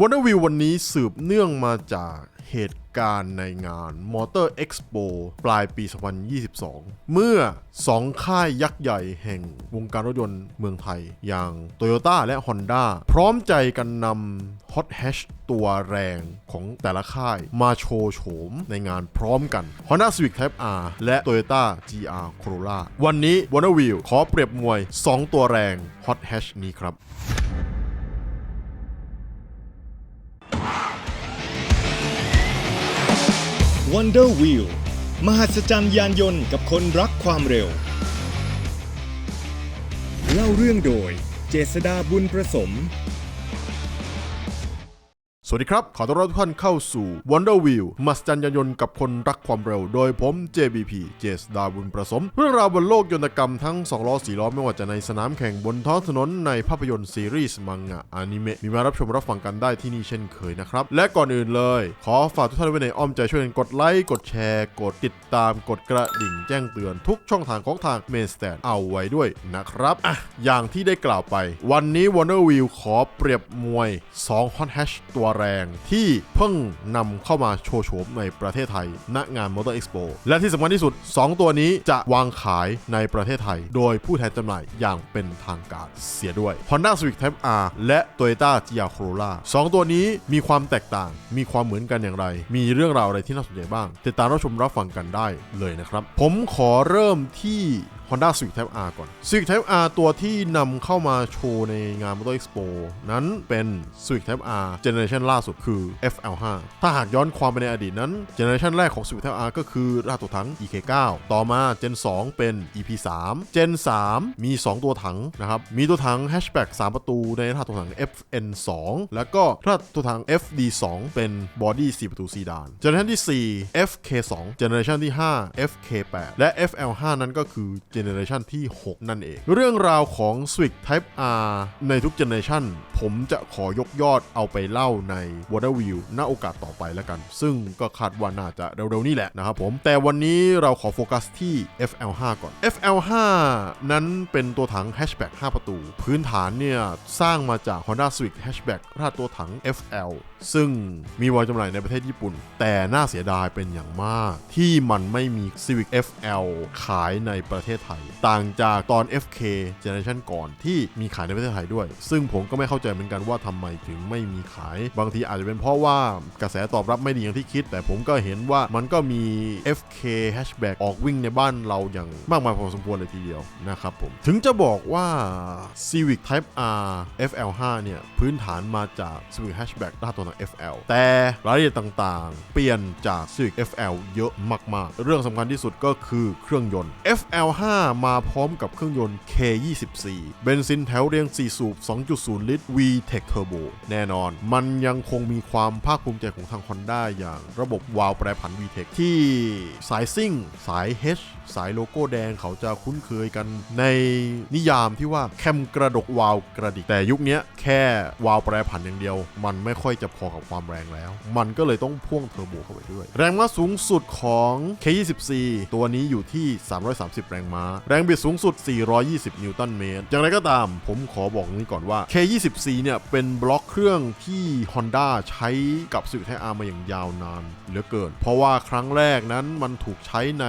Wonder Wheel วันนี้สืบเนื่องมาจากเหตุการณ์ในงาน Motor Expo ปลายปี 2022 เมื่อ 2 ค่ายยักษ์ใหญ่แห่งวงการรถยนต์เมืองไทย อย่าง Toyota และ Honda พร้อมใจกันนำ Hot Hatch ตัวแรงของแต่ละค่ายมาโชว์โฉมในงานพร้อมกัน Honda Civic Type R และ Toyota GR Corolla วันนี้ Wonder Wheel ขอเปรียบมวย 2 ตัวแรง Hot Hatch นี้ครับ Wonder Wheel มหัศจรรย์ยานยนต์กับคนรักความเร็ว เล่าเรื่องโดย เจษดาบุญประสม สวัสดีครับ ขอต้อนรับทุกท่านเข้าสู่ Wonder Wheel มหัศจรรย์ยานยนต์กับคนรักความเร็ว โดยผม JBP เจษดาบุญประสม เรื่องราวบนโลกยนตกรรมทั้ง 2 ล้อ 4 ล้อ ไม่ว่าจะในสนามแข่งบนท้องถนนในภาพยนตร์ซีรีส์มังงะอนิเมะมีมารับชมรับฟังกันได้ที่นี่เช่นเคยนะครับ และก่อนอื่นเลย ขอฝากทุกท่านไว้ในอ้อมใจช่วยกันกดไลค์ กดแชร์ กดติดตาม กดกระดิ่งแจ้งเตือนทุกช่องทางของทาง Main Stand เอาไว้ด้วยนะครับอะอย่างที่ได้กล่าวไป วันนี้ Wonder Wheel ขอเปรียบมวย2 Hot Hatch ตัวแรงที่เพิ่งนำเข้ามาโชว์โฉมในประเทศไทย ณงาน Motor Expo และที่สำคัญที่สุด 2 ตัวนี้จะวางขายในประเทศไทย โดยผู้แทนจำหน่ายอย่างเป็นทางการเสียด้วย Honda Civic Type R และ Toyota GR Corolla 2 ตัวนี้มีความแตกต่าง มีความเหมือนกันอย่างไร มีเรื่องราวอะไรที่น่าสนใจบ้าง ติดตามรับชมรับฟังกันได้เลยนะครับ ผมขอเริ่มที่ Honda Civic Type R ก่อน Civic Type R ตัวที่นำเข้ามาโชว์ในงาน Motor Expo นั้นเป็น Civic Type R Generation ล่าสุดคือ FL5 ถ้าหากย้อนความไปในอดีตนั้น Generation แรกของ Civic Type R ก็คือรหัสตัวถัง EK9 ต่อมา Gen 2 เป็น EP3 Gen 3 มี 2 ตัวถังนะครับ มีตัวถัง Hatchback 3 ประตูในรหัสตัวถัง FN2 แล้วก็รหัสตัวถัง FD2 เป็น Body 4ประตูซีดาน Generation ที่ 4 FK2 Generation ที่ 5 FK8 และ FL5 นั้นก็คือเจเนอเรชันที่ 6 นั่นเอง เรื่องราวของ Switch Type R ในทุกเจเนอเรชันผมจะขอยกยอดเอาไปเล่าใน Water Wheel ณโอกาสต่อไปแล้วกัน ซึ่งก็คาดว่าน่าจะเร็วๆนี่แหละนะครับผม แต่วันนี้เราขอโฟกัสที่ FL5 ก่อน FL5 นั้นเป็นตัวถัง Hatchback 5ประตู พื้นฐานเนี่ย สร้างมาจาก Honda Civic Hatchback รหัสตัวถัง FL ซึ่งมีวางจำหน่ายในประเทศญี่ปุ่น แต่น่าเสียดายเป็นอย่างมาก ที่มันไม่มี Civic FL ขายในประเทศไทย ต่างจากตอน FK Generation ก่อนที่มีขายในประเทศไทยด้วย ซึ่งผมก็ไม่เข้าใจเหมือนกันว่าทำไมถึงไม่มีขาย บางทีอาจจะเป็นเพราะว่ากระแสตอบรับไม่ดีอย่างที่คิด แต่ผมก็เห็นว่ามันก็มี FK Hatchback ออกวิ่งในบ้านเราอย่างมากมายพอสมควรเลยทีเดียวนะครับผมถึงจะบอกว่า Civic Type R FL5 เนี่ยพื้นฐานมาจาก Civic Hatchback ด้าตัวหน FL แต่รายละเอียดต่างๆ เปลี่ยนจาก Civic FL เยอะมากๆ เรื่องสำคัญที่สุดก็คือเครื่องยนต์ FL5 มาพร้อมกับเครื่องยนต์ K24 เบนซินแถวเรียง 4 สูบ 2.0 ลิตร VTEC Turbo แน่นอน มันยังคงมีความภาคภูมิใจของทาง Honda อย่างระบบวาล์วแปรผัน VTEC ที่สายซิ่ง สาย H สายโลโก้แดงเขาจะคุ้นเคยกันในนิยามที่ว่าแคมกระดกวาล์วกระดิกแต่ยุคนี้แค่วาล์วแปรผันอย่างเดียว มันไม่ค่อยจะพอกับความแรงแล้ว มันก็เลยต้องพ่วงเทอร์โบเข้าไปด้วย แรงม้าสูงสุดของ K24 ตัวนี้อยู่ที่ 330 แรงม้า แรงบิดสูงสุด 420 นิวตันเมตร อย่างไรก็ตาม ผมขอบอกนี้ก่อนว่า K24 เนี่ย เป็นบล็อกเครื่องที่ Honda ใช้กับ Civic Type R มาอย่างยาวนานเหลือเกิน เพราะว่าครั้งแรกนั้นมันถูกใช้ใน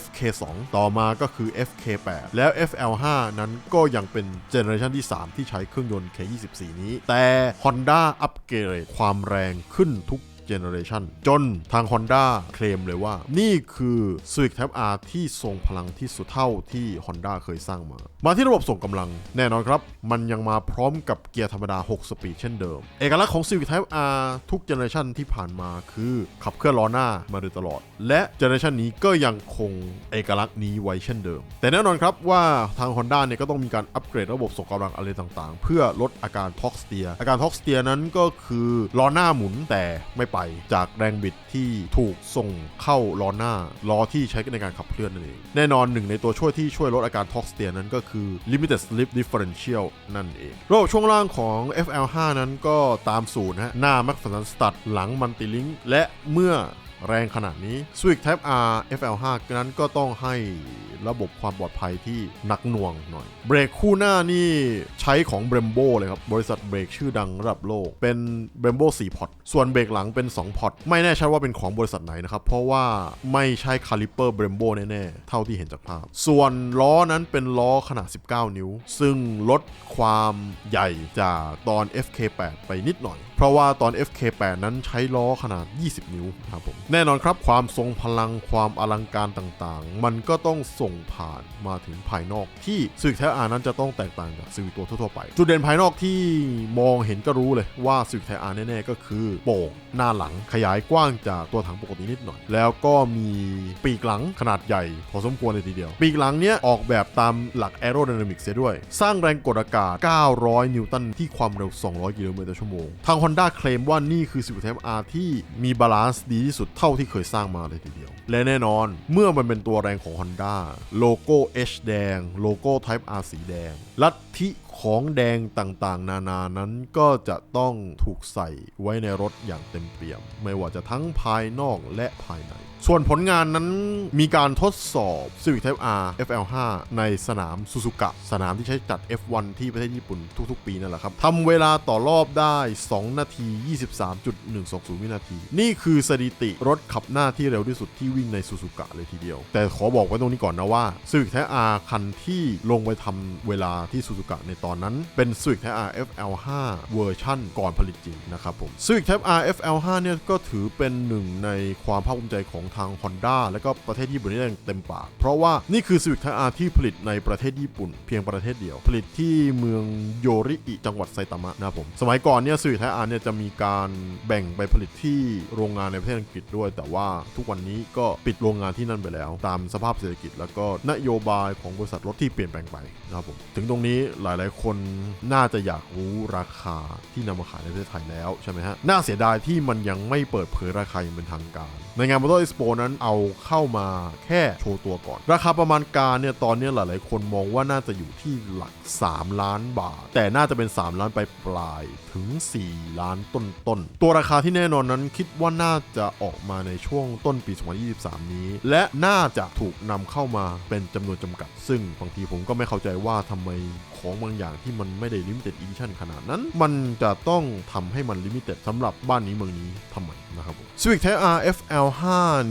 FK2 ต่อมาก็คือ FK8 แล้ว FL5 นั้นก็ยังเป็นเจเนอเรชันที่ 3 ที่ใช้เครื่องยนต์ K24 นี้ แต่ Honda อัปเกรดความความแรงขึ้นทุก เจเนอเรชันจนทาง Honda เคลมเลยว่า นี่คือ Civic Type R ที่ทรงพลังที่สุดเท่าที่ Honda เคยสร้างมา มาที่ระบบส่งกำลังแน่นอนครับ มันยังมาพร้อมกับเกียร์ธรรมดา 6 สปีดเช่นเดิม เอกลักษณ์ของ Civic Type R ทุกเจเนอเรชันที่ผ่านมาคือขับเคลื่อนล้อหน้ามาโดยตลอด และเจเนอเรชันนี้ก็ยังคงเอกลักษณ์นี้ไว้เช่นเดิม แต่แน่นอนครับว่าทาง Honda เนี่ยก็ต้องมีการอัปเกรดระบบส่งกำลังอะไรต่างๆ เพื่อลดอาการท็อกสเตียอาการท็อกสเตียนั้นก็คือล้อหน้าหมุนแต่ไม่ไปจากแรงบิดที่ถูกส่งเข้าล้อหน้าล้อที่ใช้ในการขับเคลื่อนนั่นเอง แน่นอนหนึ่งในตัวช่วยที่ช่วยลดอาการท็อกสเตียนั้นก็คือ limited slip differential นั่นเองระบบช่วงล่างของ FL5 นั้นก็ตามสูตรนะฮะหน้าแม็กฟันสตัดหลังมันติลิงและเมื่อ แรงขนาดนี้ Civic Type R FL5 นั้นก็ต้องให้ระบบความปลอดภัยที่หนักหน่วงหน่อย เบรกคู่หน้านี่ใช้ของ Brembo เลยครับ บริษัทเบรกชื่อดังระดับโลก เป็น Brembo 4พอตส่วนเบรกหลังเป็น 2พอตไม่แน่ชัดว่าเป็นของบริษัทไหนนะครับ เพราะว่าไม่ใช่คาลิเปอร์ Brembo แน่ๆ เท่าที่เห็นจากภาพ ส่วนล้อนั้นเป็นล้อขนาด 19 นิ้ว ซึ่งลดความใหญ่จากตอน FK8 ไปนิดหน่อย เพราะว่าตอน FK8 นั้นใช้ล้อขนาด 20 นิ้วครับผมแน่นอนครับความทรงพลังความอลังการต่างๆ มันก็ต้องส่งผ่านมาถึงภายนอกที่ Civic Type R นั้นจะต้องแตกต่างจาก Civic ตัวทั่วๆไป จุดเด่นภายนอกที่มองเห็นก็รู้เลยว่า Civic Type R แน่ๆก็คือโป่งหน้าหลังขยายกว้างจากตัวถังปกตินิดหน่อย แล้วก็มีปีกหลังขนาดใหญ่พอสมควรเลยทีเดียว ปีกหลังเนี้ยออกแบบตามหลัก Aerodynamics เสียด้วย สร้างแรงกดอากาศ 900 นิวตันที่ความเร็ว 200 กิโลเมตรต่อชั่วโมง ทาง Honda เคลมว่านี่คือ Civic Type R ที่มีบาลานซ์ดีที่สุดเท่าที่เคยสร้างมาเลยทีเดียว และแน่นอนเมื่อมันเป็นตัวแรงของ Honda โลโก้ H แดง โลโก้ Type R สีแดง ลัทธิ ของแดงต่างๆ นานานั้นก็จะต้องถูกใส่ไว้ในรถอย่างเต็มเปี่ยม ไม่ว่าจะทั้งภายนอกและภายใน ส่วนผลงานนั้นมีการทดสอบ Civic Type R FL5 ในสนามซูซูกะ สนามที่ใช้จัด F1 ที่ประเทศญี่ปุ่นทุกๆ ปีนั่นแหละครับทำเวลาต่อรอบได้ 2 นาที 23.120 วินาที นี่คือสถิติรถขับหน้าที่เร็วที่สุดที่วิ่งในซูซูกะเลยทีเดียว แต่ขอบอกไว้ตรงนี้ก่อนนะว่า Civic Type R คันที่ลงไปทำเวลาที่ซูซูกะในตอนนั้นเป็น Civic Type R FL5 เวอร์ชั่นก่อนผลิตจริงนะครับผม Civic Type R FL5 เนี่ยก็ถือเป็นหนึ่งในความภาคภูมิใจของทาง Honda และก็ประเทศญี่ปุ่นได้เต็มปาก เพราะว่านี่คือ Civic Type R ที่ผลิตในประเทศญี่ปุ่น เพียงประเทศเดียว ผลิตที่เมืองโยริอิจังหวัดไซตามะนะครับผมสมัยก่อนเนี่ย Civic Type R เนี่ยจะมีการแบ่งไปผลิตที่โรงงานในประเทศอังกฤษด้วย แต่ว่าทุกวันนี้ก็ปิดโรงงานที่นั่นไปแล้ว ตามสภาพเศรษฐกิจ แล้วก็นโยบายของบริษัทรถที่เปลี่ยนแปลงไปนะครับผมถึงตรงนี้หลาย ๆคนน่าจะอยากรู้ราคาที่นำมาขายในประเทศไทยแล้วใช่ไหมฮะ น่าเสียดายที่มันยังไม่เปิดเผยราคาอย่างเป็นทางการ ในงาน Motor Expo นั้นเอาเข้ามาแค่โชว์ตัวก่อน ราคาประมาณการเนี่ยตอนนี้หลาย ๆ คนมองว่าน่าจะอยู่ที่หลัก 3 ล้านบาท แต่น่าจะเป็น 3 ล้านไปปลายถึง 4 ล้านต้นๆตัวราคาที่แน่นอนนั้นคิดว่าน่าจะออกมาในช่วงต้นปี 2023 นี้ และน่าจะถูกนำเข้ามาเป็นจำนวนจำกัด ซึ่งบางทีผมก็ไม่เข้าใจว่าทำไมของบางอย่างที่มันไม่ได้ limited edition ขนาดนั้น มันจะต้องทำให้มัน limited สำหรับบ้านนี้เมืองนี้ทำไมนะครับผม Civic Type R L5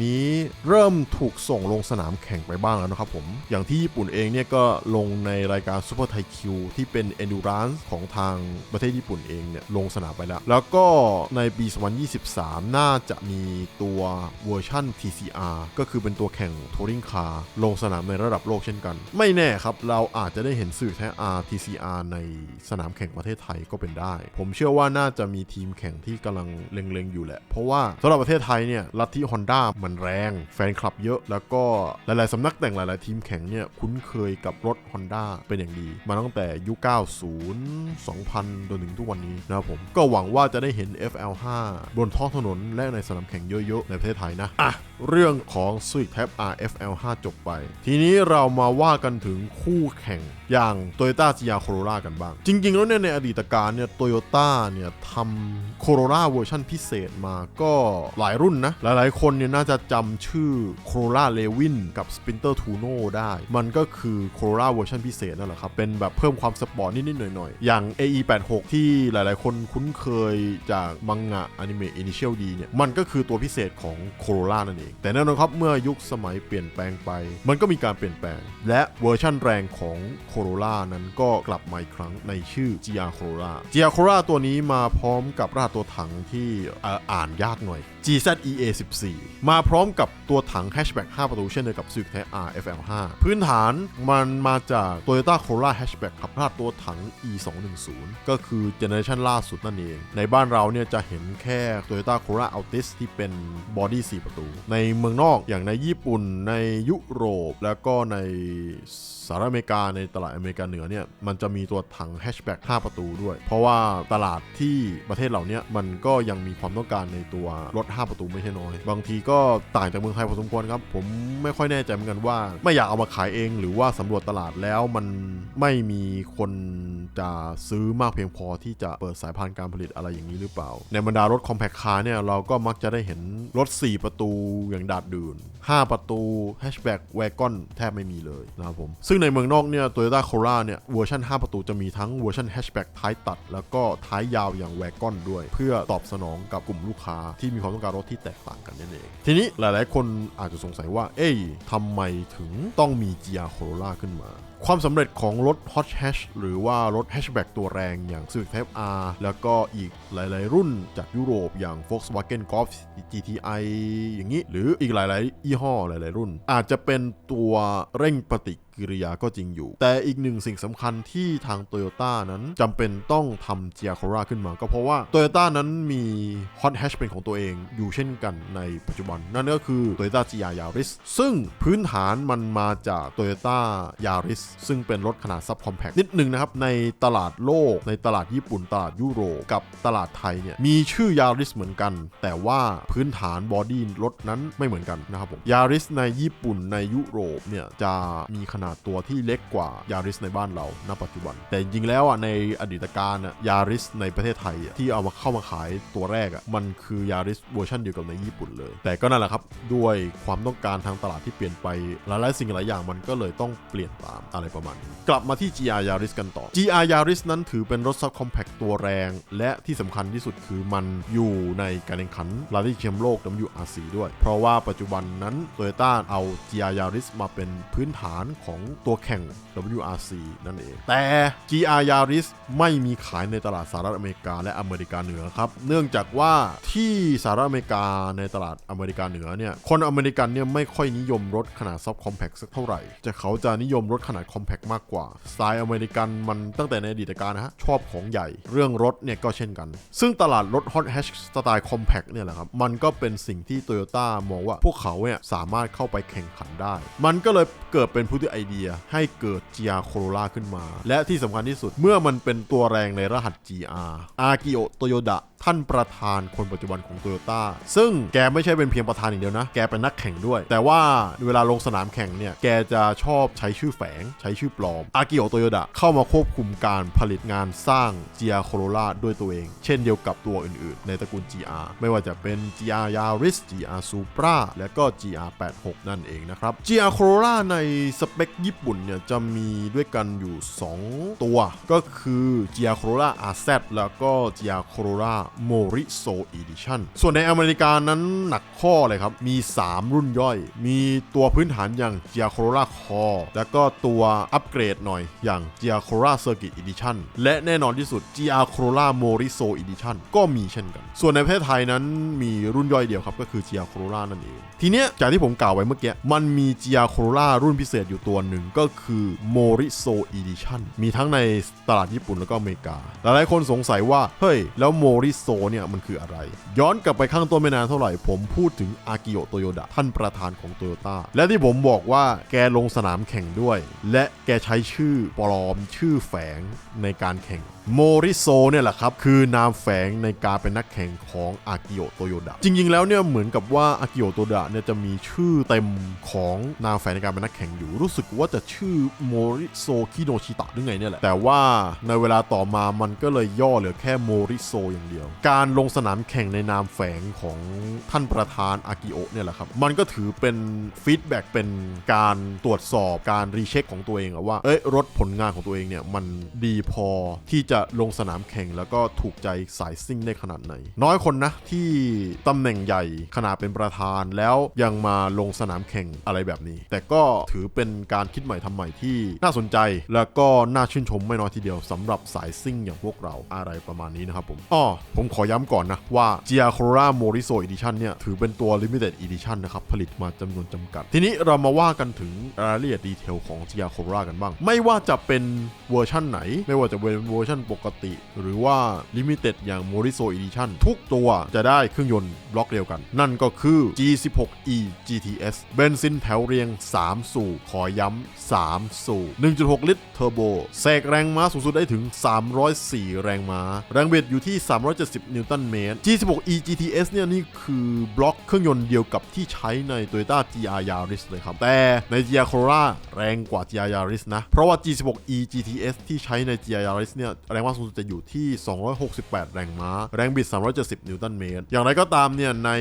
นี้ เริ่มถูกส่งลงสนามแข่งไปบ้างแล้วนะครับผม อย่างที่ญี่ปุ่นเองเนี่ยก็ลงในรายการ Super t a i q ที่เป็น endurance ของทางประเทศญี่ปุ่นเองเนี่ยลงสนามไปแล้ว แล้วก็ในปี 2023 น่าจะมีตัวเวอร์ชั่น TCR ก็คือเป็นตัวแข่ง Touring Car ลงสนามในระดับโลกเช่นกัน ไม่แน่ครับเราอาจจะได้เห็นสื่อแท้ R TCR ในสนามแข่งประเทศไทยก็เป็นได้ ผมเชื่อว่าน่าจะมีทีมแข่งที่กำลังเล็งๆอยู่แหละ เพราะว่าสำหรับประเทศไทยเนี่ยลัทธิ Honda มันแรง แฟนคลับเยอะ แล้วก็หลายๆสำนักแต่งหลาย ๆ ทีมแข่งเนี่ยคุ้นเคยกับรถ Honda เป็นอย่างดี มาตั้งแต่ยุค 90 2000จนถึงทุกวันนี้นะครับผมก็หวังว่าจะได้เห็น FL5 บนท้องถนนและในสนามแข่งเยอะ ๆ ในประเทศไทยนะอะเรื่องของ Civic Type R FL5 จบไป ทีนี้เรามาว่ากันถึงคู่แข่งอย่าง Toyota g r Corolla กันบ้าง จริง ๆ แล้วเนี่ยในอดีตการเนี่ย Toyota เนี่ยทำ Corolla เวอร์ชันพิเศษมาก็หลายรุ่นนะ หลายๆคนเนี่ยน่าจะจำชื่อ Corolla Levin กับ Sprinter Tuno ได้ มันก็คือ Corolla เวอร์ชันพิเศษนั่นแหละครับ เป็นแบบเพิ่มความสปอร์ตนิดๆหน่อยๆ อย่าง AE86 ที่หลายๆ คนคุ้นเคยจากมังงะอนิเมะ Initial D เนี่ย มันก็คือตัวพิเศษของ Corolla นั่นเอง แต่แน่นอนครับ เมื่อยุคสมัยเปลี่ยนแปลงไป มันก็มีการเปลี่ยนแปลง และเวอร์ชั่นแรงของ Corolla นั้นก็กลับมาอีกครั้งในชื่อ GR Corolla GR Corolla ตัวนี้มาพร้อมกับรหัสตัวถังที่อ่านยากหน่อย GZEA 14 มาพร้อมกับตัวถังแฮชแบ็ก5ประตูเช่นเดียวกับ Civic Type R FL5 พื้นฐานมันมาจาก Toyota Corolla Hatchback ขับรหัสตัวถัง E 2 1 0 ก็คือเจเนอเรชันล่าสุดนั่นเอง ในบ้านเราเนี่ยจะเห็นแค่ Toyota Corolla Altis ที่เป็นบอดี้4ประตู ในเมืองนอกอย่างในญี่ปุ่นในยุโรปแล้วก็ในสหรัฐอเมริกาในตลาดอเมริกาเหนือเนี่ยมันจะมีตัวถังแฮชแบ็ก5ประตูด้วย เพราะว่าตลาดที่ประเทศเหล่านี้มันก็ยังมีความต้องการในตัวรถ5 ประตูไม่ใช่น้อย บางทีก็ต่างจากเมืองไทยพอสมควรครับ ผมไม่ค่อยแน่ใจเหมือนกันว่า ไม่อยากเอามาขายเอง หรือว่าสำรวจตลาดแล้วมันไม่มีคนจะซื้อมากเพียงพอที่จะเปิดสายพานการผลิตอะไรอย่างนี้หรือเปล่า ในบรรดารถคอมแพคคาร์เนี่ยเราก็มักจะได้เห็นรถ 4 ประตูอย่างดาดดืน5 ประตูแฮชแบ็กแวกอนแทบไม่มีเลยนะครับผมซึ่งในเมืองนอกเนี่ย Toyota Corolla เนี่ยเวอร์ชัน5 ประตูจะมีทั้งเวอร์ชันแฮชแบ็กท้ายตัด แล้วก็ท้ายยาวอย่างแวกอนด้วย เพื่อตอบสนองกับกลุ่มลูกค้าที่มีความต้องการรถที่แตกต่างกันนั่นเอง ทีนี้หลายๆ คนอาจจะสงสัยว่า เอ้ยทำไมถึงต้องมี GR Corolla ขึ้นมา ความสำเร็จของรถ Hot Hatch หรือว่ารถ Hatchback ตัวแรงอย่าง Civic Type R แล้วก็อีกหลาย ๆ รุ่นจากยุโรปอย่าง Volkswagen Golf GTI อย่างนี้ หรืออีกหลาย ๆ ยี่ห้อหลาย ๆ รุ่น อาจจะเป็นตัวเร่งปฏิ กิริยาก็จริงอยู่ แต่อีกหนึ่งสิ่งสำคัญที่ทาง Toyota นั้นจำเป็นต้องทำ GR Corolla ขึ้นมา ก็เพราะว่า Toyota นั้นมี Hot Hatch เป็นของตัวเองอยู่เช่นกันในปัจจุบัน นั่นก็คือ Toyota GR Yaris ซึ่งพื้นฐานมันมาจาก Toyota Yaris ซึ่งเป็นรถขนาดซับคอมแพคนิดหนึ่งนะครับ ในตลาดโลก ในตลาดญี่ปุ่น ตลาดยุโรปกับตลาดไทยเนี่ยมีชื่อ Yaris เหมือนกัน แต่ว่าพื้นฐานบอดี้รถนั้นไม่เหมือนกันนะครับผม Yaris ในญี่ปุ่นในยุโรปเนี่ยจะมีขนาดตัวที่เล็กกว่า Yaris ในบ้านเราณปัจจุบัน แต่จริงๆแล้วอะในอดีตการอะ Yaris ในประเทศไทยอะที่เอามาเข้ามาขายตัวแรกอะมันคือ Yaris เวอร์ชันเดียวกับในญี่ปุ่นเลย แต่ก็นั่นแหละครับด้วยความต้องการทางตลาดที่เปลี่ยนไปหลายๆสิ่งหลายอย่างมันก็เลยต้องเปลี่ยนตามอะไรประมาณนี้กลับมาที่ GR Yaris กันต่อ GR Yaris นั้นถือเป็นรถซับคอมแพคตัวแรง และที่สำคัญที่สุดคือมันอยู่ในการแข่งขันลาลิแชมป์โลก WRC ด้วย เพราะว่าปัจจุบันนั้น Toyota เอา GR Yaris มาเป็นพื้นฐานของตัวแข่ง WRC นั่นเอง แต่ GR Yaris ไม่มีขายในตลาดสหรัฐอเมริกาและอเมริกาเหนือครับ เนื่องจากว่าที่สหรัฐอเมริกาในตลาดอเมริกาเหนือเนี่ย คนอเมริกันเนี่ยไม่ค่อยนิยมรถขนาดซับคอมแพคสักเท่าไหร่ จะเขาจะนิยมรถขนาดคอมแพคมากกว่า สไตล์อเมริกันมันตั้งแต่ในอดีตการนะฮะ ชอบของใหญ่ เรื่องรถเนี่ยก็เช่นกัน ซึ่งตลาดรถ Hot Hatch สไตล์คอมแพคเนี่ยแหละครับ มันก็เป็นสิ่งที่ Toyota มองว่าพวกเขาเนี่ยสามารถเข้าไปแข่งขันได้ มันก็เลยเกิดเป็นพุทธไเดียให้เกิด GR Corolla ขึ้นมา และที่สำคัญที่สุดเมื่อมันเป็นตัวแรงในรหัส GR อากิโอโตโยดะ ท่านประธานคนปัจจุบันของโตโยต้าซึ่งแกไม่ใช่เป็นเพียงประธานอย่างเดียวนะ แกเป็นนักแข่งด้วย แต่ว่าเวลาลงสนามแข่งเนี่ย แกจะชอบใช้ชื่อแฝง ใช้ชื่อปลอม อากิโอโตโยดะเข้ามาควบคุมการผลิตงานสร้าง GR Corolla ด้วยตัวเอง เช่นเดียวกับตัวอื่นๆ ในตระกูล GR ไม่ว่าจะเป็น GR Yaris GR Supra และก็ GR 86นั่นเองนะครับ GR Corolla ในสเปคญี่ปุ่นเนี่ยจะมีด้วยกันอยู่ 2 ตัว ก็คือ GR Corolla RZ แล้วก็ GR Corolla Moriso Edition ส่วนในอเมริกานั้นหนักข้อเลยครับ มี 3 รุ่นย่อย มีตัวพื้นฐานอย่าง GR Corolla Core แล้วก็ตัวอัปเกรดหน่อยอย่าง GR Corolla Circuit Edition และแน่นอนที่สุด GR Corolla Moriso Edition ก็มีเช่นกัน ส่วนในประเทศไทยนั้นมีรุ่นย่อยเดียวครับ ก็คือ GR Corolla นั่นเอง ทีเนี้ยจากที่ผมกล่าวไว้เมื่อกี้ มันมี GR Corolla รุ่นพิเศษอยู่ตัวหนึ่งก็คือ Moriso Edition มีทั้งในตลาดญี่ปุ่นแล้วก็อเมริกา หลายๆคนสงสัยว่า เฮ้ย แล้วโมริโซเนี่ยมันคืออะไร ย้อนกลับไปข้างต้นไม่นานเท่าไหร่ ผมพูดถึงอากิโยโตโยดะท่านประธานของโตโยต้าและที่ผมบอกว่าแกลงสนามแข่งด้วย และแกใช้ชื่อปลอมชื่อแฝงในการแข่ง โมริโซเนี่ยแหละครับ คือนามแฝงในการเป็นนักแข่งของอากิโอโตโยดะจริง ๆ แล้วเนี่ยเหมือนกับว่าอากิโอโตโยดะเนี่ยจะมีชื่อเต็มของนามแฝงในการเป็นนักแข่งอยู่ รู้สึกว่าจะชื่อโมริโซคิโนชิตะหรือไงเนี่ยแหละแต่ว่าในเวลาต่อมามันก็เลยย่อเหลือแค่โมริโซอย่างเดียว การลงสนามแข่งในนามแฝงของท่านประธานอากิโอเนี่ยแหละครับมันก็ถือเป็นฟีดแบ็กเป็นการตรวจสอบการรีเช็คของตัวเองว่าเอ้ยรถผลงานของตัวเองเนี่ยมันดีพอที่จะลงสนามแข่งแล้วก็ถูกใจสายซิ่งได้ขนาดไหน น้อยคนนะที่ตำแหน่งใหญ่ขนาดเป็นประธานแล้วยังมาลงสนามแข่งอะไรแบบนี้ แต่ก็ถือเป็นการคิดใหม่ทำใหม่ที่น่าสนใจ แล้วก็น่าชื่นชมไม่น้อยทีเดียวสำหรับสายซิ่งอย่างพวกเราอะไรประมาณนี้นะครับผมอ้อผมขอย้ำก่อนนะว่า GR Corolla Moriso Edition เนี่ยถือเป็นตัว Limited Edition นะครับผลิตมาจำนวนจำกัด ทีนี้เรามาว่ากันถึงรายละเอียดดีเทลของ GR Corolla กันบ้าง ไม่ว่าจะเป็นเวอร์ชั่นไหน ไม่ว่าจะเป็นเวอร์ชั่นปกติ หรือว่า Limited อย่าง Moriso Edition ทุกตัวจะได้เครื่องยนต์บล็อกเดียวกัน นั่นก็คือ G16E GTS เบนซินแถวเรียง 3 สูบขอย้ำ 3 สูบ 1.6 ลิตรเทอร์โบเสกแรงม้าสูงสุดได้ถึง 304 แรงม้า แรงเบิดอยู่ที่ 370 นิวตันเมตร G16E GTS เนี่ยนี่คือบล็อกเครื่องยนต์เดียวกับที่ใช้ใน Toyota GR Yaris เลยครับ แต่ใน GR Corolla แรงกว่า GR Yaris นะ เพราะว่า G16E GTS ที่ใช้ใน GR Yaris เนี่ยแรงม้าสูงสุดจะอยู่ที่ 268 แรงม้า แรงบิด 370 นิวตันเมตร อย่างไรก็ตามเนี่ยใน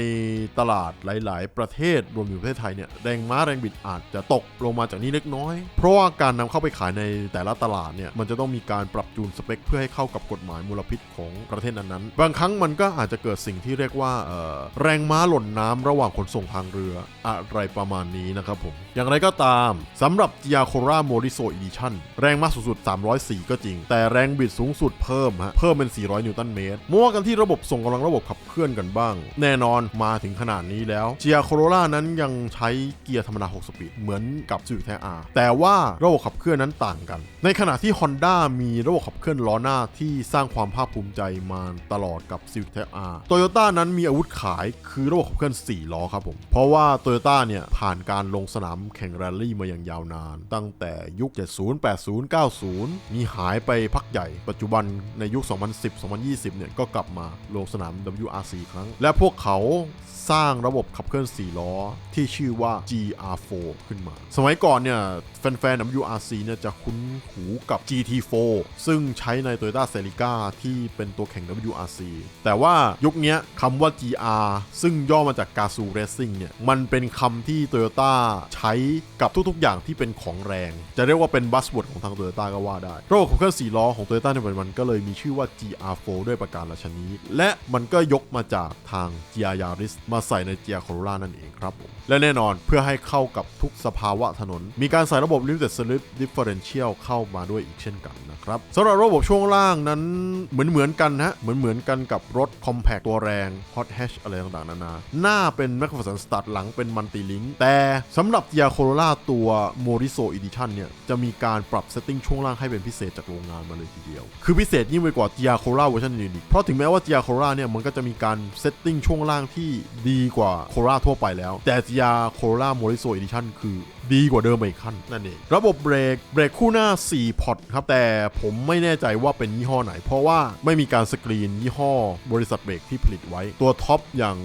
ตลาดหลาย ๆ ประเทศรวมถึงประเทศไทยเนี่ยแรงม้าแรงบิดอาจจะตกลงมาจากนี้เล็กน้อย เพราะว่าการนำเข้าไปขายในแต่ละตลาดเนี่ยมันจะต้องมีการปรับจูนสเปค เพื่อให้เข้ากับกฎหมายมลพิษของประเทศนั้นๆ บางครั้งมันก็อาจจะเกิดสิ่งที่เรียกว่าเอ่อแรงม้าหล่นน้ำระหว่างขนส่งทางเรืออะไรประมาณนี้นะครับผม อย่างไรก็ตามสำหรับ Giacola Moriso Edition แรงม้าสูงสุด 304 ก็จริง แต่แรงบิดสูงสุดเพิ่มฮะเพิ่มเป็น 400 นิวตันเมตรมาว่ากันที่ระบบส่งกำลังระบบขับเคลื่อนกันบ้าง แน่นอนมาถึงขนาดนี้แล้ว Giacola นั้นยังใช้เกียร์ธรรมดา 6 สปีด เหมือนกับ Civic Type R แต่ว่าระบบขับเคลื่อนนั้นต่างกัน ในขณะที่ Honda มีระบบขับเคลื่อนล้อหน้าที่สร้างความภาคภูมิใจมาตลอดกับ Civic Type R Toyota นั้นมีอาวุธขายคือระบบขับเคลื่อน 4 ล้อครับผม เพราะว่า Toyota เนี่ยผ่านการลงสนามแข่งแรลลี่มาอย่างยาวนาน ตั้งแต่ยุค 70 80 90 มีหายไปพักใหญ่ปัจจุบันในยุค 2010 2020 เนี่ยก็กลับมาลงสนาม WRC ครั้ง และพวกเขาสร้างระบบขับเคลื่อน 4 ล้อ ที่ชื่อว่า GR4 ขึ้นมา สมัยก่อนเนี่ยแฟนๆ WRC เนี่ยจะคุ้นหูกับ GT4 ซึ่งใช้ใน Toyota Celica ที่เป็นตัวแข่ง WRC แต่ว่ายุคนี้คำว่า GR ซึ่งย่อมาจาก Gazoo Racing เนี่ยมันเป็นคำที่ Toyota ใช้กับทุกๆ อย่างที่เป็นของแรง จะเรียกว่าเป็นบัสว o ร์ดของทาง Toyota ก็ว่าได้ระบบขับเคลื่อน 4 ล้อของ Toyota ในปัจจุบันก็เลยมีชื่อว่า GR4 ด้วยประการราชนี้ และมันก็ยกมาจากทาง GR Yaris มาใส่ใน GR Corolla นั่นเองครับผมและแน่นอนเพื่อให้เข้ากับทุกสภาวะถนน มีการใส่ระบบ Limited Slip Differential เข้ามาด้วยอีกเช่นกันนะครับสำหรับระบบช่วงล่างนั้นเหมือนเหมือนกันนะเหมือนเหมือนกันกับรถ Compact ตัวแรง Hot Hatch อะไรต่างๆนานา หน้าเป็น m a c p h e r s o n Stud หลังเป็น Multi Link แต่สำหรับ GR Corolla ตัว Moriso Edition เนี่ยจะมีการปรับเซตติ้งช่วงล่างให้เป็นพิเศษจากโรงงานมาเลยทีเดียว คือพิเศษยิ่งไปกว่า GR Corolla เวอร์ชันอื่นอีกเพราะถึงแม้ว่า GR Corolla เนี่ยมันก็จะมีการเซตติ้งช่วงล่างที่ดีกว่า Corolla ทั่วไปแล้วแต่ยาโคโรล่าโมริโซเอดิชั่นคือดีกว่าเดิมไปอีกขั้นนั่นเองระบบเบรกเบรกคู่หน้า 4 พอร์ตครับ แต่ผมไม่แน่ใจว่าเป็นยี่ห้อไหน เพราะว่าไม่มีการสกรีนยี่ห้อ บริษัทเบรกที่ผลิตไว้ ตัวท็อปอย่าง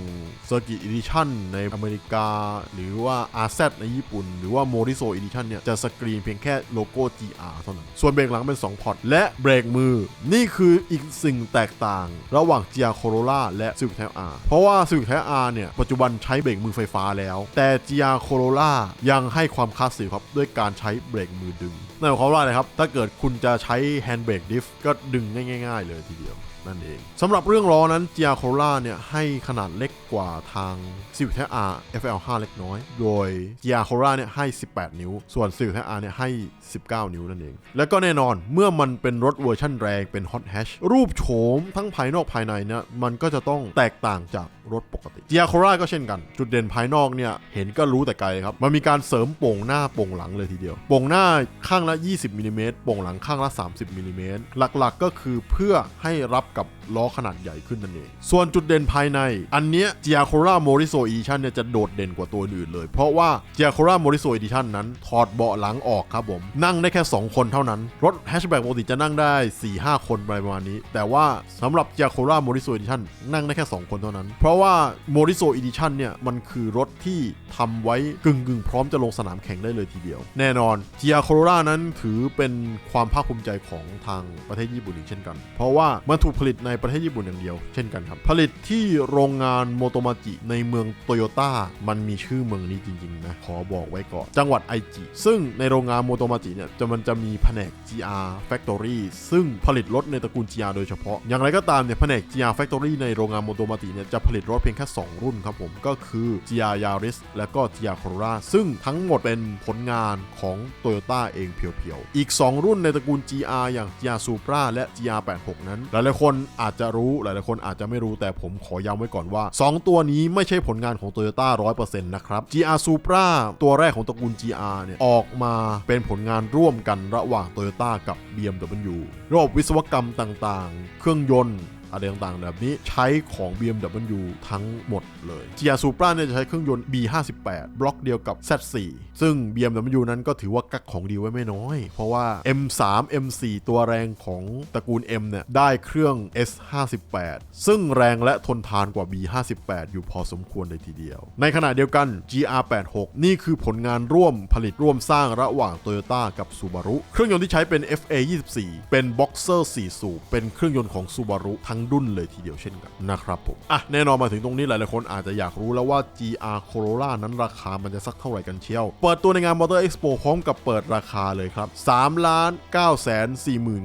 Circuit Edition ในอเมริกา หรือว่า RZ ในญี่ปุ่น หรือว่า Moriso Edition เนี่ย จะสกรีนเพียงแค่โลโก้ GR เท่านั้น ส่วนเบรกหลังเป็น 2 พอร์ตและเบรกมือ นี่คืออีกสิ่งแตกต่าง ระหว่าง GR Corolla และ Civic Type R เพราะว่า Civic Type R เนี่ยปัจจุบันใช้เบรกมือไฟฟ้าแล้ว แต่ GR Corolla ยังให้ความคลาสสิกครับด้วยการใช้เบรกมือดึงนั่นหมายความว่าอะไรครับ ถ้าเกิดคุณจะใช้แฮนด์เบรกดิฟก็ดึงง่าย ๆ เลยทีเดียวนั่นเองสำหรับเรื่องล้อนั้นเจียโคล่าเนี่ยให้ขนาดเล็กกว่าทาง Civic Type R FL5 เล็กน้อย โดยเจียโคล่าเนี่ยให้ 18 นิ้ว ส่วนซิวแทอาเนี่ยให้ 19 นิ้วนั่นเอง แล้วก็แน่นอนเมื่อมันเป็นรถเวอร์ชั่นแรงเป็น Hot Hatch รูปโฉมทั้งภายนอกภายในเนี่ยมันก็จะต้องแตกต่างจากรถปกติ g i a c o l a ก็เช่นกัน จุดเด่นภายนอกเนี่ยเห็นก็รู้แต่ไกลครับ มันมีการเสริมโป่งหน้าโป่งหลังเลยทีเดียว โป่งหน้าข้างละ 20มิลลิเมตรโป่งหลังข้างละ 30มิลลิเมตรหลักๆก็คือเพื่อให้รับกับล้อขนาดใหญ่ขึ้นนั่นเอง ส่วนจุดเด่นภายใน อันเนี้ย Giacola Moriso Edition เนี่ยจะโดดเด่นกว่าตัวอื่นเลย เพราะว่า Giacola Moriso Edition นั้นถอดเบาะหลังออกครับผมนั่งได้แค่ 2 คนเท่านั้น รถแฮชแบ็กปกติจะนั่งได้ 4-5 คนประมาณนี้ แต่ว่าสำหรับ Giacola Moriso Edition นั่งได้แค่ 2 คนเท่านั้น เพราะว่า Moriso Edition เนี่ย มันคือรถที่ทำไว้กึ่งกึ่งๆพร้อมจะลงสนามแข่งได้เลยทีเดียว แน่นอน Giacola นั้นถือเป็นความภาคภูมิใจของทางประเทศญี่ปุ่นอีกเช่นกัน เพราะว่ามันถูกผลิตในประเทศญี่ปุ่นอย่างเดียว เช่นกันครับ ผลิตที่โรงงานโมโตมาจิในเมืองโตโยต้ามันมีชื่อเมืองนี้จริงๆนะขอบอกไว้ก่อนจังหวัดไอจิซึ่งในโรงงานโมโตมาจิเนี่ยจะมันจะมีแผนก GR Factory ซึ่งผลิตรถในตระกูล GR โดยเฉพาะ อย่างไรก็ตามเนี่ยแผนก GR Factory ในโรงงานโมโตมาจิเนี่ยจะผลิตรถเพียงแค่ 2 รุ่นครับผมก็คือ GR Yaris และก็ GR Corolla ซึ่งทั้งหมดเป็นผลงานของ Toyota เองเพียวๆ อีก 2 รุ่นในตระกูล GR อย่าง GR Supra และ GR86 นั้น หลายๆคนอาจจะรู้หลายๆคนอาจจะไม่รู้แต่ผมขอย้ำไว้ก่อนว่า 2 ตัวนี้ไม่ใช่ผลงานของ Toyota 100%นะครับ GR Supra ตัวแรกของตระกูล GR เนี่ยออกมาเป็นผลงานร่วมกันระหว่าง Toyota กับ BMW ระบบวิศวกรรมต่างๆ เครื่องยนต์ อะไรต่างๆ แบบนี้ใช้ของ BMW ทั้งหมดเลย GR Supra เนี่ยจะใช้เครื่องยนต์ B58 บล็อกเดียวกับ Z4 ซึ่ง BMW นั้นก็ถือว่ากักของดีไว้ไม่น้อย เพราะว่า M3 M4 ตัวแรงของตระกูล M เนี่ยได้เครื่อง S58 ซึ่งแรงและทนทานกว่า B58 อยู่พอสมควรเลยทีเดียว ในขณะเดียวกัน GR86 นี่คือผลงานร่วมผลิตร่วมสร้างระหว่าง Toyota กับ Subaru เครื่องยนต์ที่ใช้เป็น FA24 เป็น Boxer 4 สูบเป็นเครื่องยนต์ของ Subaru ทั้งดุ้นเลยทีเดียวเช่นกันนะครับผมอะแน่นอนมาถึงตรงนี้หลายๆคนอาจจะอยากรู้แล้วว่า GR Corolla นั้นราคามันจะสักเท่าไหร่กันเชียว เปิดตัวในงาน Motor Expo พร้อมกับเปิดราคาเลยครับ3ล้าน9แสน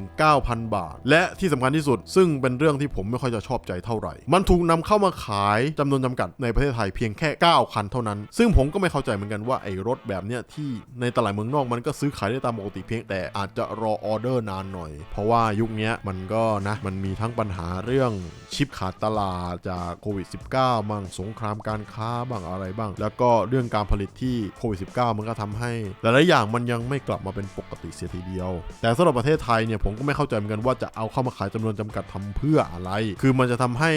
49,000 บาท และที่สำคัญที่สุด ซึ่งเป็นเรื่องที่ผมไม่ค่อยจะชอบใจเท่าไหร่ มันถูกนำเข้ามาขายจำนวนจำกัดในประเทศไทยเพียงแค่ 9 คันเท่านั้น ซึ่งผมก็ไม่เข้าใจเหมือนกันว่าไอ้รถแบบเนี้ยที่ในตลาดเมืองนอกมันก็ซื้อขายได้ตามปกติเพียงแต่อาจจะรอออเดอร์นานหน่อย เพราะว่ายุคเนี้ยมันก็นะมันมีทั้งปัญหาเรื่องชิปขาดตลาดจากโควิด -19 บ้างสงครามการค้าบ้างอะไรบ้าง แล้วก็เรื่องการผลิตที่โควิด -19 มันก็ทำให้ หลายๆอย่างมันยังไม่กลับมาเป็นปกติเสียทีเดียว แต่สำหรับประเทศไทยเนี่ยผมก็ไม่เข้าใจเหมือนกันว่าจะเอาเข้ามาขายจำนวนจำกัดทำเพื่ออะไร คือมันจะทำให้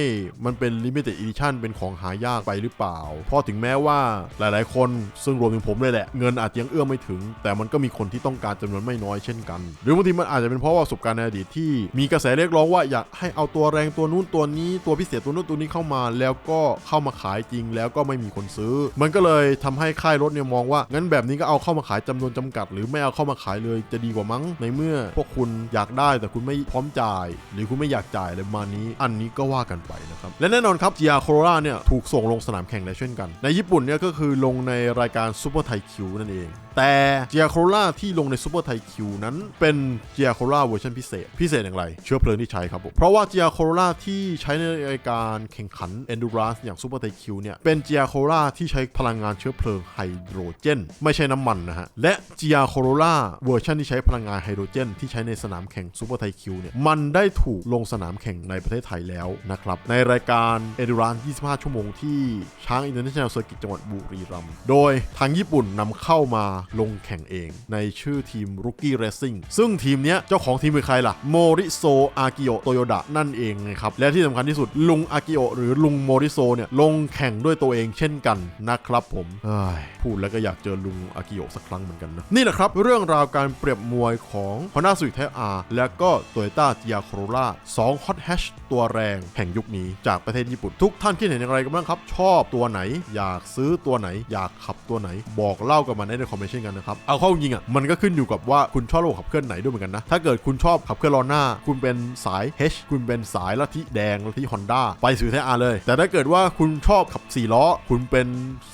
มันเป็น limited edition เป็นของหายากไปหรือเปล่า เพราะถึงแม้ว่าหลาย ๆ คนซึ่งรวมถึงผมเลยแหละเงินอาจจะยังเอื้อมไม่ถึง แต่มันก็มีคนที่ต้องการจำนวนไม่น้อยเช่นกัน หรือบางทีมันอาจจะเป็นเพราะว่าประสบการณ์ในอดีตที่มีกระแสเรียกร้องว่าอยากให้เอาตัวแรงตัวนู้นตัวนี้ตัวพิเศษตัวนู้นตัวนี้เข้ามา แล้วก็เข้ามาขายจริงแล้วก็ไม่มีคนซื้อ มันก็เลยทำให้ค่ายรถเนี่ยมองว่างั้นแบบนี้ก็เอาเข้ามาขายจำนวนจำกัด หรือไม่เอาเข้ามาขายเลยจะดีกว่ามั้งในเมื่อ พวกคุณอยากได้แต่คุณไม่พร้อมจ่าย หรือคุณไม่อยากจ่ายอะไรประมาณนี้ อันนี้ก็ว่ากันไปนะครับและแน่นอนครับ GR Corolla เนี่ยถูกส่งลงสนามแข่งได้เช่นกัน ในญี่ปุ่นเนี่ยก็คือลงในรายการ Super t a i q นั่นเอง แต่ GR Corolla ที่ลงใน Super t a i q นั้นเป็น GR Corolla เวอร์ชันพิเศษ พิเศษอย่างไร เชื้อเพลิงที่ใช้ครับผมเพราะว่า GR Corolla ที่ใช้ในรายการแข่งขัน Endurance อย่าง Super t a i q เนี่ย เป็น GR Corolla ที่ใช้พลังงานเชื้อเพลิงไฮโดรเจน ไม่ใช่น้ำมันนะฮะ และ GR Corolla เวอร์ชันที่ใช้พลังงานไฮโดรเจน ที่ใช้ในสนามแข่ง Super t a i q เนี่ย มันได้ถูกลงสนามแข่งในประเทศไทยแล้วนะครับ ในรายการ Endurance 25 ชั่วโมงที่ช้าง International Circuit จังหวัดบุรีรัมย์ โดยทางญี่ปุ่นนำเข้ามาลงแข่งเอง ในชื่อทีม Rookie Racing ซึ่งทีมเนี้ยเจ้าของทีมเป็นใครล่ะโมริโซอากิโอโตโยดะนั่นเองนะครับและที่สำคัญที่สุดลุงอากิโอหรือลุงโมริโซเนี่ยลงแข่งด้วยตัวเองเช่นกันนะครับผมเอ้ยพูดแล้วก็อยากเจอลุงอากิโอสักครั้งเหมือนกันนะนี่แหละครับเรื่องราวการเปรียบมวยของ Honda Civic Type R และก็ Toyota Giac Corolla 2 Hot Hatch ตัวแรงแห่งยุคนี้จากประเทศญี่ปุ่น ทุกท่านคิดเห็นอย่างไรกันบ้างครับ ชอบตัวไหน อยากซื้อตัวไหน อยากขับตัวไหน บอกเล่ากันมาในคอมเมนต์เช่นกันนะครับ เอาเข้าจริงอะมันก็ขึ้นอยู่กับว่าคุณชอบระบบขับเคลื่อนไหนด้วยเหมือนกันนะ ถ้าเกิดคุณชอบขับเคลื่อนล้อหน้า คุณเป็นสาย H คุณเป็นสายายลัทธิแดงลัทธิ Honda ไปซื้อไทอารเลย แต่ถ้าเกิดว่าคุณชอบขับ4ล้อ คุณเป็น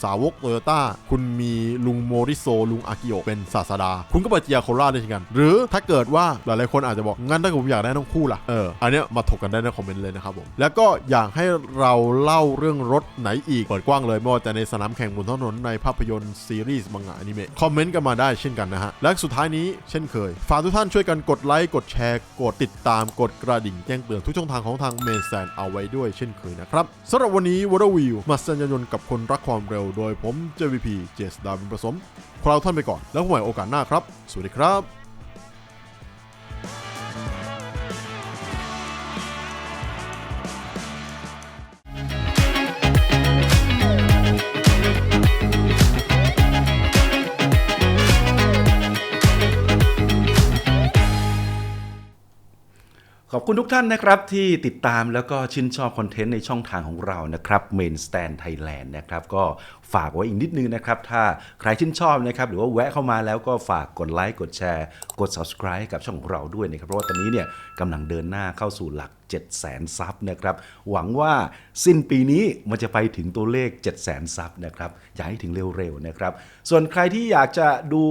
สาวกโตโยต้าคุณมีลุงโมริโซลุงอากิโอเป็นศาสดา คุณก็เปิดเจียโคราได้เช่นกัน หรือถ้าเกิดว่าหลายๆคนอาจจะบอก งั้นถ้าผมอยากได้ทั้งคู่ล่ะเอออันเนี้ยมาถกกันได้ในคอมเมนต์เลยนะครับผมแล้วก็อยากให้เราเล่าเรื่องรถไหนอีกเปิดกว้างเลยไม่ว่าจะในสนามแข่งบนถนนในภาพยนตร์ซีรีส์มังงะอนิเมะคอมเมนต์กันมาได้เช่นกันนะฮะและสุดท้ายนี้เช่นเคยฝากทุกท่านช่วยกันกดไลค์กดแชร์กดติดตามกดกระดิ่งแจ้งเตือนทุกช่องทางของทางเมนแซนเอาไว้ด้วยเช่นเคยนะครับสำหรับวันนี้วอร์วิวมาสัญญายนกับคนรักความเร็วโดยผม JVP เจสดาวินผสมขอลาท่านไปก่อนแล้วพบใหม่โอกาสหน้าครับ สวัสดีครับ ขอบคุณทุกท่านนะครับที่ติดตามแล้วก็ชื่นชอบคอนเทนต์ในช่องทางของเรานะครับ Main Stand Thailand นะครับก็ฝากไว้อีกนิดนึงนะครับ ถ้าใครชื่นชอบนะครับ หรือว่าแวะเข้ามาแล้วก็ฝากกดไลค์กดแชร์ กด subscribe กับช่องของเราด้วยนะครับ เพราะว่าตอนนี้เนี่ย กำลังเดินหน้าเข้าสู่หลัก 7 0 0 0 0 0ซับนะครับ หวังว่าสิ้นปีนี้มันจะไปถึงตัวเลข 7 0 0 0 0 0ซับนะครับ อยากให้ถึงเร็วๆนะครับ ส่วนใครที่อยากจะดู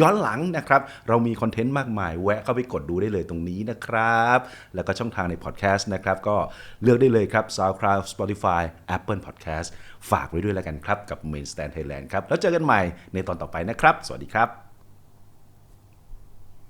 ย้อนหลังนะครับ เรามีคอนเทนต์มากมาย แวะเข้าไปกดดูได้เลยตรงนี้นะครับ แล้วก็ช่องทางในพอดแคสต์นะครับ ก็เลือกได้เลยครับ SoundCloud Spotify Apple Podcast ฝากไว้ด้วยแล้วกันครับ กับ Main Stand Thailand ครับ แล้วเจอกันใหม่ในตอนต่อไปนะครับ สวัสดีครับ